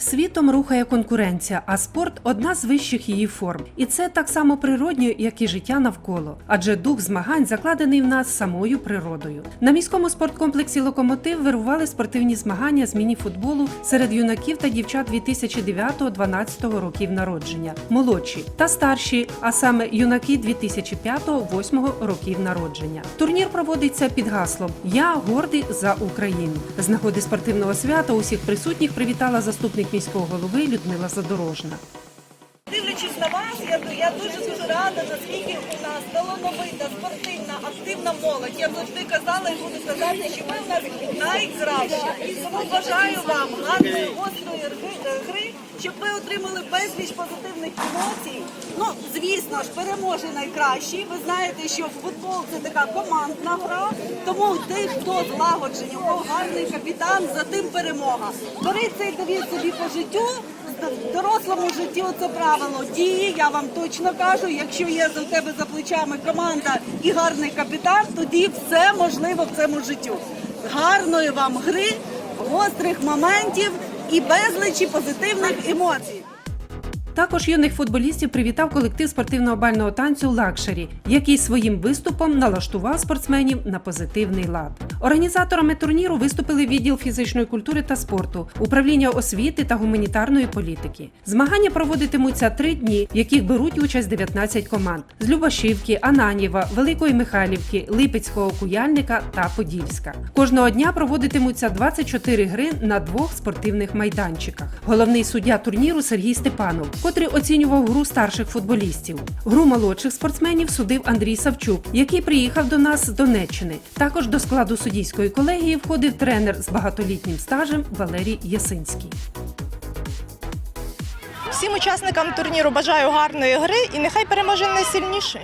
Світом рухає конкуренція, а спорт одна з вищих її форм. І це так само природньо, як і життя навколо. Адже дух змагань закладений в нас самою природою. На міському спорткомплексі Локомотив вирували спортивні змагання з міні-футболу серед юнаків та дівчат 2009-2012 років народження, молодші та старші, а саме юнаки 2005-2008 років народження. Турнір проводиться під гаслом Я гордий за Україну. З нагоди спортивного свята усіх присутніх привітала заступник міського голови Людмила Задорожна. Дивлячись на вас, я, я дуже дуже рада, наскільки у нас талановита, спортивна, активна молодь. Я завжди казала і буду казати, що ви в нас найкраща. Бажаю вам гарної гострої щоб ви отримали безліч позитивних емоцій. Ну, звісно ж, переможе найкращий. Ви знаєте, що футбол це така командна гра. Тому ти, хто злагоджений, у кого гарний капітан, за тим перемога. Бери цей довід собі по життю. Дорослому житті оце правило діє. Я вам точно кажу. Якщо є за тебе за плечами команда і гарний капітан, тоді все можливо в цьому життю. Гарної вам гри, гострих моментів і безлічі позитивних емоцій. Також юних футболістів привітав колектив спортивного бального танцю Лакшері, який своїм виступом налаштував спортсменів на позитивний лад. Організаторами турніру виступили відділ фізичної культури та спорту, управління освіти та гуманітарної політики. Змагання проводитимуться три дні, в яких беруть участь 19 команд з Любашівки, Ананєва, Великої Михайлівки, Липецького Куяльника та Подільська. Кожного дня проводитимуться 24 гри на двох спортивних майданчиках. Головний суддя турніру Сергій Степанов, котрий оцінював гру старших футболістів. Гру молодших спортсменів судив Андрій Савчук, який приїхав до нас з Донеччини. Також до складу суддійської колегії входив тренер з багатолітнім стажем Валерій Ясинський. Всім учасникам турніру бажаю гарної гри і нехай переможе найсильніший.